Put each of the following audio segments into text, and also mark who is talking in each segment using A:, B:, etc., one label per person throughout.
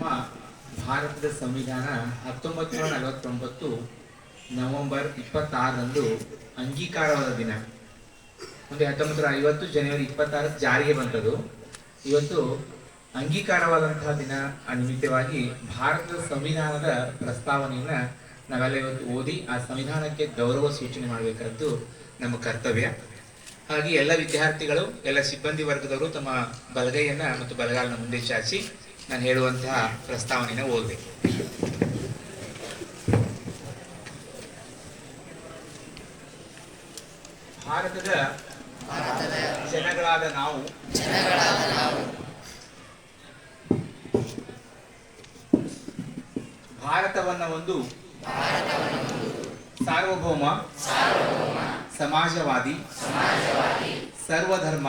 A: ನಮ್ಮ ಭಾರತದ ಸಂವಿಧಾನ ಹತ್ತೊಂಬತ್ತು ನೂರ ನಲವತ್ತೊಂಬತ್ತು ನವೆಂಬರ್ ಇಪ್ಪತ್ತಾರರಂದು ಅಂಗೀಕಾರವಾದ ದಿನ. ಮುಂದೆ ಹತ್ತೊಂಬತ್ತು ನೂರ ಐವತ್ತು ಜನವರಿ ಇಪ್ಪತ್ತಾರ ಜಾರಿಗೆ ಬಂದದ್ದು ಇವತ್ತು ಅಂಗೀಕಾರವಾದಂತಹ ದಿನ ನಿಮಿತ್ತವಾಗಿ ಭಾರತದ ಸಂವಿಧಾನದ ಪ್ರಸ್ತಾವನೆಯನ್ನ ನಾವೆಲ್ಲ ಇವತ್ತು ಓದಿ ಆ ಸಂವಿಧಾನಕ್ಕೆ ಗೌರವ ಸೂಚನೆ ಮಾಡಬೇಕಾದ್ದು ನಮ್ಮ ಕರ್ತವ್ಯ. ಹಾಗೆ ಎಲ್ಲ ವಿದ್ಯಾರ್ಥಿಗಳು, ಎಲ್ಲ ಸಿಬ್ಬಂದಿ ವರ್ಗದವರು ತಮ್ಮ ಬಲಗೈಯನ್ನ ಮತ್ತು ಬಲಗಾಲನ ಮುಂದೆ ಚಾಚಿ ನಾನು ಹೇಳುವಂತಹ ಪ್ರಸ್ತಾವನೆಯನ್ನು ಓದಬೇಕು. ಭಾರತದ ಜನಗಳಾದ ನಾವು ಭಾರತವನ್ನ ಒಂದು ಸಾರ್ವಭೌಮ ಸಮಾಜವಾದಿ ಸರ್ವಧರ್ಮ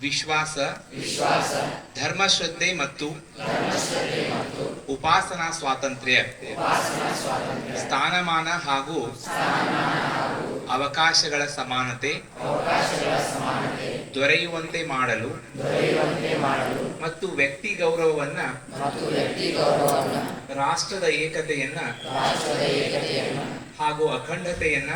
A: ವಿಶ್ವಾಸ ವಿಶ್ವಾಸ ಧರ್ಮಶ್ರದ್ಧೆ ಮತ್ತು ಉಪಾಸನಾ ಸ್ವಾತಂತ್ರ್ಯ. ಸ್ಥಾನಮಾನ ಹಾಗೂ ಅವಕಾಶಗಳ ಸಮಾನತೆ. ದೊರೆಯುವಂತೆ ಮಾಡಲು ಮತ್ತು ವ್ಯಕ್ತಿ ಗೌರವವನ್ನ ರಾಷ್ಟ್ರದ ಏಕತೆಯನ್ನ ಹಾಗೂ ಅಖಂಡತೆಯನ್ನ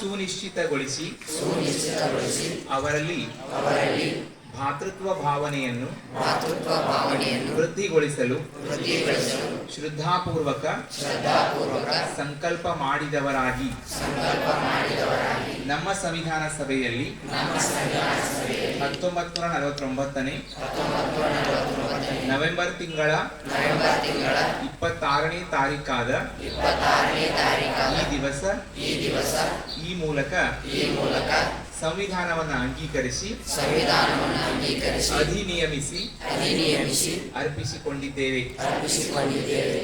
A: ಸುನಿಶ್ಚಿತಗೊಳಿಸಿ. ಸುನಿಶ್ಚಿತಗೊಳಿಸಿ. ಅವರಲ್ಲಿ ಅವರಲ್ಲಿ ಭಾತೃತ್ವ ಭಾವನೆಯನ್ನು ವೃದ್ಧಿಗೊಳಿಸಲು ಶ್ರದ್ಧಾಪೂರ್ವಕ ಶ್ರದ್ಧಾಪೂರ್ವಕ ಸಂಕಲ್ಪ ಮಾಡಿದವರಾಗಿ. ಸಂಕಲ್ಪ ಮಾಡಿದವರಾಗಿ. ನಮ್ಮ ಸಂವಿಧಾನ ಸಭೆಯಲ್ಲಿ ಹತ್ತೊಂಬತ್ತು ನೂರ ನಲವತ್ತೊಂಬತ್ತನೇ ನವೆಂಬರ್ ತಿಂಗಳ ಇಪ್ಪತ್ತಾರನೇ ತಾರೀಕಾದ ಈ ದಿವಸ ಈ ಮೂಲಕ ಸಂವಿಧಾನವನ್ನು ಅಂಗೀಕರಿಸಿ
B: ಸಂವಿಧಾನವನ್ನು ಅಂಗೀಕರಿಸಿ
A: ಅಧಿನಿಯಮಿಸಿ
B: ಅಧಿನಿಯಮಿಸಿ
A: ಅರ್ಪಿಸಿಕೊಂಡಿದ್ದೇವೆ.
B: ಅರ್ಪಿಸಿಕೊಂಡಿದ್ದೇವೆ.